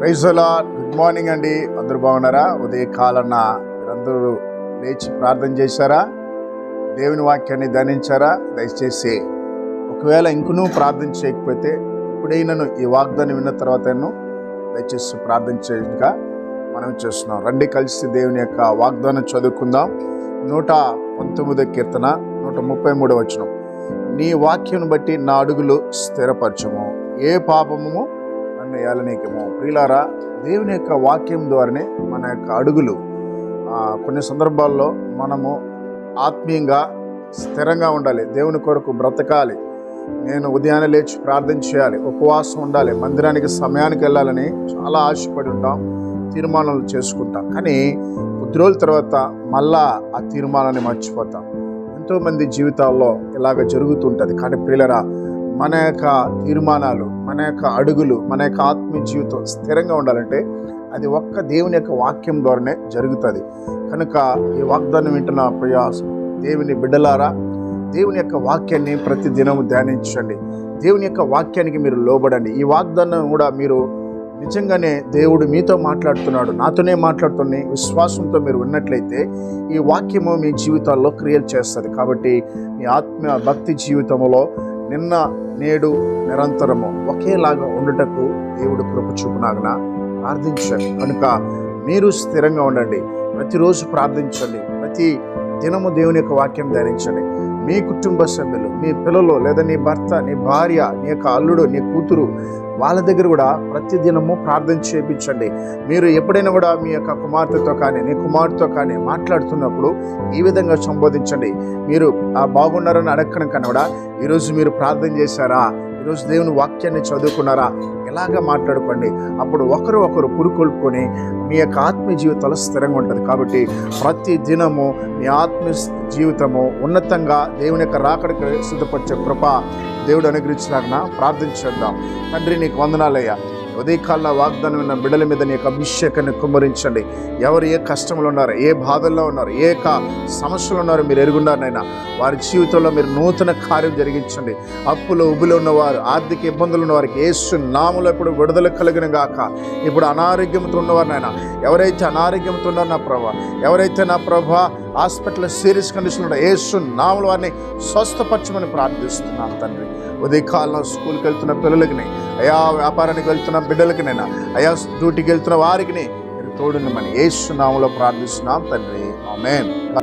రైజోలా good morning అండి. అందరూ బాగున్నారా? ఉదయకాలన్న మీరందరూ లేచి ప్రార్థన చేశారా? దేవుని వాక్యాన్ని ధనించారా దయచేసి ఒకవేళ ఇంకనూ ప్రార్థన చేయకపోతే ఎప్పుడైనాను ఈ వాగ్దానం విన్న తర్వాత దయచేసి ప్రార్థన చేయగా మనం చేస్తున్నాం. రండి కలిసి దేవుని యొక్క వాగ్దానం చదువుకుందాం. నూట పంతొమ్మిదో కీర్తన నూట ముప్పై మూడో వచనం. నీ వాక్యం బట్టి నా అడుగులు స్థిరపరచము. ఏ పాపము నన్ను ఏలనీకము ప్రియులారా దేవుని యొక్క వాక్యం ద్వారానే మన యొక్క అడుగులు కొన్ని సందర్భాల్లో మనము ఆత్మీయంగా స్థిరంగా ఉండాలి. దేవుని కొరకు బ్రతకాలి. నేను ఉదయాన్నే లేచి ప్రార్థన చేయాలి. ఉపవాసం ఉండాలి. మందిరానికి సమయానికి వెళ్ళాలని చాలా ఆశపడి ఉంటాం తీర్మానాలు చేసుకుంటాం. కానీ కొద్ది రోజుల తర్వాత మళ్ళా ఆ తీర్మానాన్ని మర్చిపోతాం. ఎంతోమంది జీవితాల్లో ఇలాగ జరుగుతుంటుంది. కానీ పిల్లరా మన యొక్క తీర్మానాలు మన యొక్క అడుగులు మన యొక్క ఆత్మీయ జీవితం స్థిరంగా ఉండాలంటే అది ఒక్క దేవుని యొక్క వాక్యం ద్వారానే జరుగుతుంది. కనుక ఈ వాగ్దానం వింటున్న ప్రియ దేవుని బిడ్డలారా దేవుని యొక్క వాక్యాన్ని ప్రతి దినము ధ్యానించండి. దేవుని యొక్క వాక్యానికి మీరు లోబడండి. ఈ వాగ్దానం కూడా మీరు నిజంగానే దేవుడు మీతో మాట్లాడుతున్నాడు నాతోనే మాట్లాడుతున్న విశ్వాసంతో మీరు ఉన్నట్లయితే ఈ వాక్యము మీ జీవితాల్లో క్రియలు చేస్తుంది. కాబట్టి మీ ఆత్మీయ భక్తి జీవితంలో నిన్న నేడు నిరంతరము ఒకేలాగా ఉండటకు దేవుడు కృప చూపునాగన ప్రార్థించండి. కనుక మీరు స్థిరంగా ఉండండి. ప్రతిరోజు ప్రార్థించండి. ప్రతి దినము దేవుని యొక్క వాక్యం ధ్యానించండి. మీ కుటుంబ సభ్యులు మీ పిల్లలు లేదా నీ భర్త నీ భార్య నీ యొక్క అల్లుడు నీ కూతురు వాళ్ళ దగ్గర కూడా ప్రతిదినము ప్రార్థన చేయించండి. మీరు ఎప్పుడైనా కూడా మీ యొక్క కుమార్తెతో కానీ నీ కుమార్తెతో కానీ మాట్లాడుతున్నప్పుడు ఈ విధంగా సంబోధించండి. మీరు ఆ బాగున్నారని అడగడం కన్నా కూడా ఈరోజు మీరు ప్రార్థన చేశారా? ఈరోజు దేవుని వాక్యాన్ని చదువుకున్నారా? ఎలాగ మాట్లాడుకోండి? అప్పుడు ఒకరు ఒకరు పురుకొల్పుకొని మీ యొక్క ఆత్మీయ జీవితంలో స్థిరంగా ఉంటుంది. కాబట్టి ప్రతి దినము మీ ఆత్మీయ జీవితము ఉన్నతంగా దేవుని యొక్క రాకడికి సిద్ధపరిచే కృప దేవుడు అనుగ్రహించినాక ప్రార్థించేద్దాం తండ్రి నీకు వందనాలయ్యా ఉదయకాల వాగ్దానం ఉన్న బిడల మీద నీ యొక్క అభిషేకాన్ని కుమ్మరించండి. ఎవరు ఏ కష్టంలో ఉన్నారు ఏ బాధల్లో ఉన్నారు ఏ కా సమస్యలు ఉన్నారు మీరు ఎరుగున్నారు నైనా వారి జీవితంలో మీరు నూతన కార్యం జరిగించండి. అప్పులు ఉబులు ఉన్నవారు ఆర్థిక ఇబ్బందులు ఉన్నవారికి ఏసు నాములో ఇప్పుడు విడుదల కలిగిన గాక. ఇప్పుడు అనారోగ్యంతో ఉన్నవారు నాయన. ఎవరైతే అనారోగ్యంతో ఉన్నారో నా ప్రభా ఎవరైతే నా Prabha hospital serious condition Yesu నాముల వారిని స్వస్థపరచమని ప్రార్థిస్తున్నాను తండ్రి. ఉదయకాలంలో స్కూల్కి వెళ్తున్న పిల్లలకిని అయా వ్యాపారానికి వెళ్తున్న బిడ్డలకినైనా అయా డ్యూటీకి వెళ్తున్న వారికి మీరు తోడునమని ఏసు నాములో ప్రార్థిస్తున్నాం తండ్రి. ఆమెన్.